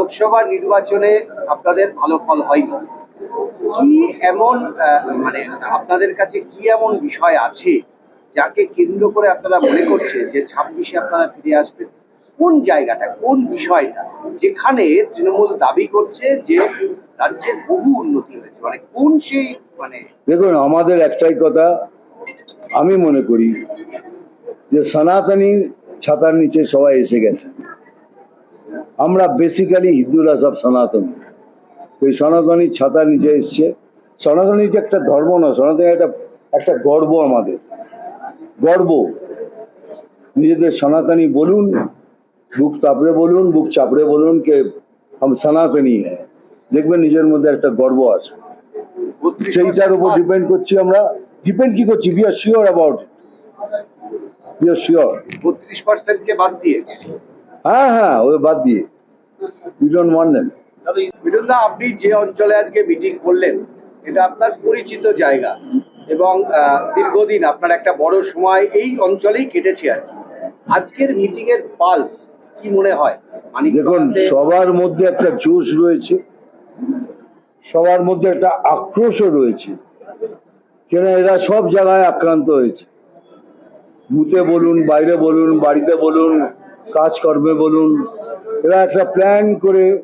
লোকসভা নির্বাচনে আপনাদের ভালো ফল হয়নি। কি এমন মানে আপনাদের কাছে কি এমন বিষয় আছে যাকে কেন্দ্র করে আপনারা মনে করছেন যে ছাব্বিশে আপনারা ফিরে আসবেন? কোন জায়গাটা, কোন বিষয়টা যেখানে তৃণমূল দাবি করছে যে রাজ্যের বহু উন্নতি হয়েছে? মানে কোন সেই মানে দেখুন, আমাদের একটাই কথা, আমি মনে করি যে সনাতনী ছাতার নিচে সবাই এসে গেছে। আমরা বেসিক্যালি হিন্দুরা সব সনাতনী। এই সনাতনী ছাতার নিচে এসছে। সনাতনী যে একটা ধর্ম না সনাতনী একটা একটা গর্ব আমাদের। গর্ব। নিজেদের সনাতনী বলুন, বুক চাপড়ে বলুন, বুক চাপড়ে বলুন কে हम সনাতনী হ্যাঁ। দেখবেন নিজের মধ্যে একটা গর্ব আছে। সেইটার উপর ডিপেন্ড করছি আমরা। ডিপেন্ড কি করছি? We are sure about it we are sure বত্রিশ পার্সেন্টকে বাদ দিয়ে। হ্যাঁ হ্যাঁ ওই বাদ দিয়ে। ডোন্ট ওয়ান্ট দেম আপনি যে অঞ্চলে আজকে মিটিং করলেন এটা আপনার পরিচিত জায়গা। এবং দীর্ঘদিন আপনার একটা বড় সময় এই অঞ্চলেই কেটেছে আর। আজকের মিটিং এর পালস কি মনে হয়? দেখুন সবার মধ্যে একটা জোশ রয়েছে। সবার মধ্যে একটা আক্রোশও রয়েছে। কেন এরা সব জায়গায় আক্রান্ত হয়েছে। বুথে বলুন বাইরে বলুন বাড়িতে বলুন কাজকর্মে বলুন। এরা একটা প্ল্যান করে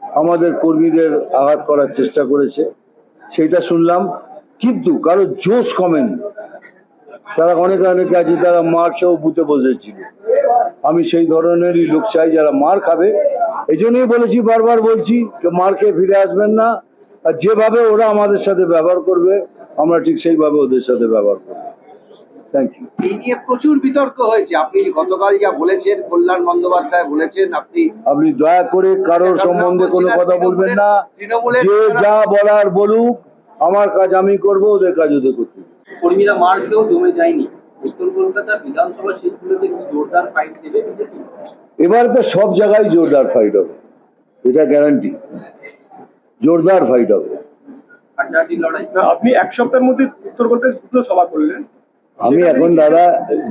আমাদের কর্মীদের আঘাত করার চেষ্টা করেছে। সেইটা শুনলাম। কিন্তু কারও জোশ কমেনি। তারা অনেকে অনেকে আছে তারা মার খেয়েও বুথে বসেছিল। আমি সেই ধরনেরই লোক চাই যারা মার খাবে। এই জন্যই বলেছি, বারবার বলছি যে মার খেয়ে ফিরে আসবেন না। আর যেভাবে ওরা আমাদের সাথে ব্যবহার করবে, আমরা ঠিক সেইভাবে ওদের সাথে ব্যবহার করব। থ্যাংক ইউ এই নিয়ে প্রচুর বিতর্ক হয়েছে। আপনি গতকাল যা বলেছেন কল্যাণ বন্দ্যোপাধ্যায় বলেছেন আপনি আপনি দয়া করে কারোর সম্বন্ধে কোনো কথা বলবেন না। যে যা বলার বলুক আমার কাজ আমি করব ওদের কাজ ওদের করতে কর্মীরা মার জমে যায়নি। উত্তর কলকাতা বিধানসভা সিটগুলোতে কি জোরদার ফাইট দেবে বিজেপি? এবার তো সব জায়গায় জোরদার ফাইট হবে। এটা গ্যারান্টি জোরদার ফাইট হবে। লড়াই আপনি এক সপ্তাহের মধ্যে উত্তর কলকাতায় দুটো সভা করলেন। আমি এখন দাদা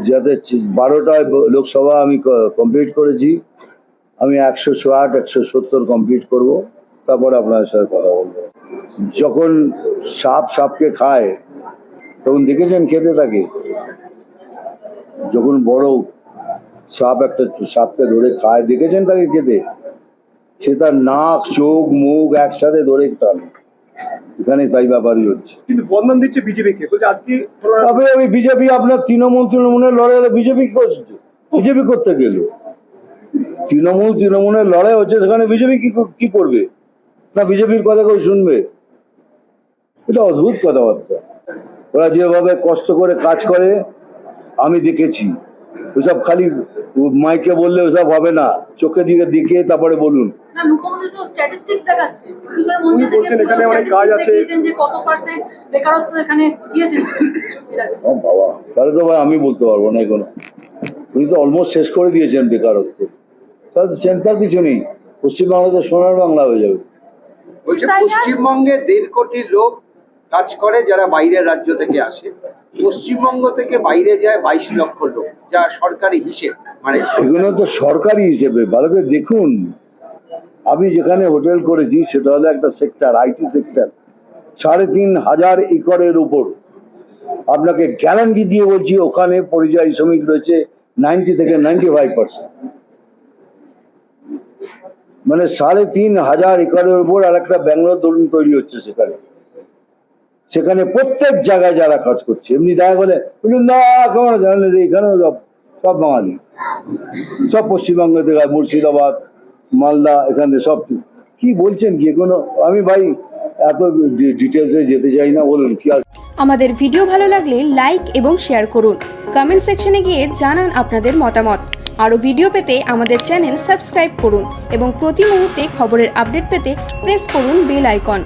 যাতে বারোটায় লোকসভা আমি কমপ্লিট করেছি আমি একশো ষাট একশো সত্তর কমপ্লিট করব তারপর আপনার সাথে কথা বলব। যখন সাপ সাপকে খায় তখন দেখেছেন খেতে থাকে যখন বড় সাপ একটা সাপকে ধরে খায় দেখেছেন তাকে খেতে? সে তার নাক চোখ মুখ একসাথে ধরে টানে। এখানে তাই ব্যাপারই হচ্ছে। কিন্তু বদনাম দিচ্ছে বিজেপিকে বলছে আজকে তবে আমি বিজেপি আপনার তৃণমূল তৃণমূলের লড়াই বিজেপি করছে। বিজেপি করতে গেল। তৃণমূল তৃণমূলের লড়াই হচ্ছে সেখানে বিজেপি কি কি করবে? না বিজেপির কথা কেউ শুনবে? এটা অদ্ভুত কথাবার্তা। ওরা যেভাবে কষ্ট করে কাজ করে আমি দেখেছি। ওসব খালি মাইকে বললে ওসব হবে না। চোখে দিকে দেখিয়ে তারপরে বলুন। বাবা তাহলে তো ভাই আমি বলতে পারব না এগুলো উনি তো অলমোস্ট শেষ করে দিয়েছেন বেকারত্ব। তাহলে চিন্তার কিছু নেই। পশ্চিমবাংলাতে সোনার বাংলা হয়ে যাবে। পশ্চিমবঙ্গে দেড় কোটি লোক কাজ করে যারা বাইরের রাজ্য থেকে আসে। পশ্চিমবঙ্গ থেকে বাইরে যায় বাইশ লক্ষ লোক যা সরকারি হিসেব। মানে এগুলো তো সরকারি হিসেবে। ভালো করে দেখুন। আমি যেখানে হোটেল করেছি, সেটা হলো একটা সেক্টর আইটি সেক্টর সাড়ে তিন হাজার একরের উপর। আপনাকে গ্যারান্টি দিয়ে বলছি, ওখানে পরিযায়ী শ্রমিক রয়েছে নাইনটি থেকে নাইনটি ফাইভ পার্সেন্ট মানে সাড়ে তিন হাজার একরের উপর আর একটা ব্যাঙ্গালোর ধরুন তৈরি হচ্ছে সেখানে। সেখানে প্রত্যেক জায়গায় যারা কাজ করছে, এমনি দেখা গেলে না কেমন জানলে এখানে সব সব বাঙালি। সব পশ্চিমবঙ্গ থেকে, মুর্শিদাবাদ মালদা, এখানে সব কি বলছেন কি? কোনো, আমি ভাই, এত ডিটেলসে যেতে চাই না, বলুন, কি আমাদের ভিডিও ভালো লাগলে লাইক এবং শেয়ার করুন। কমেন্ট সেকশনে গিয়ে জানান আপনাদের মতামত। আরও ভিডিও পেতে আমাদের চ্যানেল সাবস্ক্রাইব করুন এবং প্রতি মুহূর্তে খবরের আপডেট পেতে প্রেস করুন বেল আইকন।